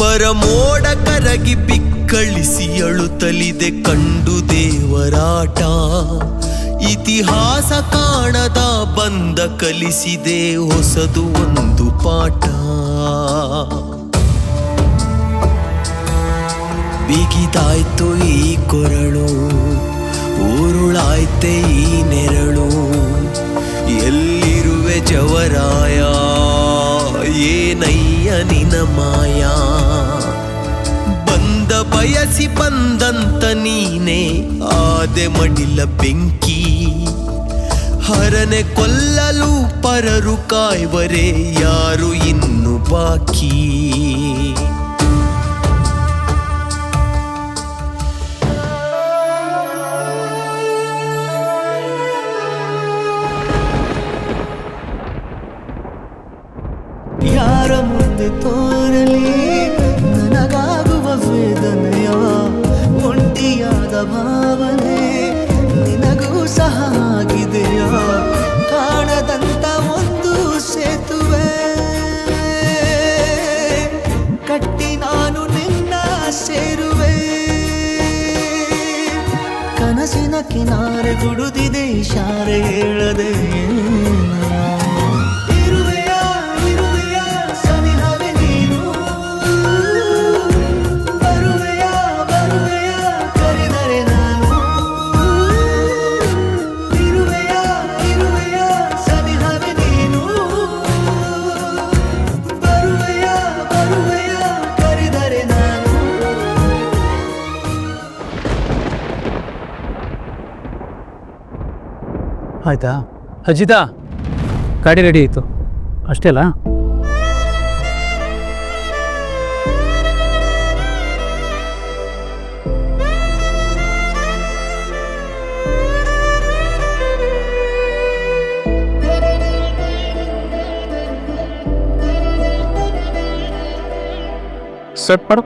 ಬರಮೋಡ ಕರಗಿ ಬಿಕ್ಕಳಿಸಿ ಅಳುತ್ತಲಿದೆ ಕಂಡು ದೇವರಾಟ. ಇತಿಹಾಸ ಕಾಣದ ಬಂದ ಕಲಿಸಿದೆ ಹೊಸದು ಒಂದು ಪಾಠ. ಬಿಗಿದಾಯ್ತು ಈ ಕೊರಳು, ಊರುಳಾಯ್ತೆ ಈ ನೆರಳು. ಎಲ್ಲಿರುವೆ ಜವರಾಯ, ಏನಯ್ಯ ನಿನ ಮಾಯಾ? ಬಯಸಿ ಬಂದಂತ ನೀನೆ ಆದೆ ಮಡಿಲ ಬೆಂಕಿ. ಹರನೆ ಕೊಲ್ಲಲು ಪರರು ಕಾಯ್ವರೆ ಯಾರು ಇನ್ನು ಬಾಕಿ. ಯಾರ ಮುಂದೆ ತೋರಲಿ? ಭಾವನೆ ನಿನಗೂ ಸಹ ಆಗಿದೆಯೋ? ಕಾಣದಂತ ಒಂದು ಸೇತುವೆ. ಕಟ್ಟಿ ನಾನು ನಿನ್ನ ಸೇರುವೆ. ಕನಸಿನ ಕಿನಾರೆ ಗುಡುದಿದೆ ಇಶಾರೆ ಹೇಳದೆ ಆಯ್ತಾ? ಅಜಿತಾ ಗಾಡಿ ರೆಡಿ ಆಯಿತು ಅಷ್ಟೇ ಅಲ್ಲ? ಸೆಟ್ ಮಾಡು.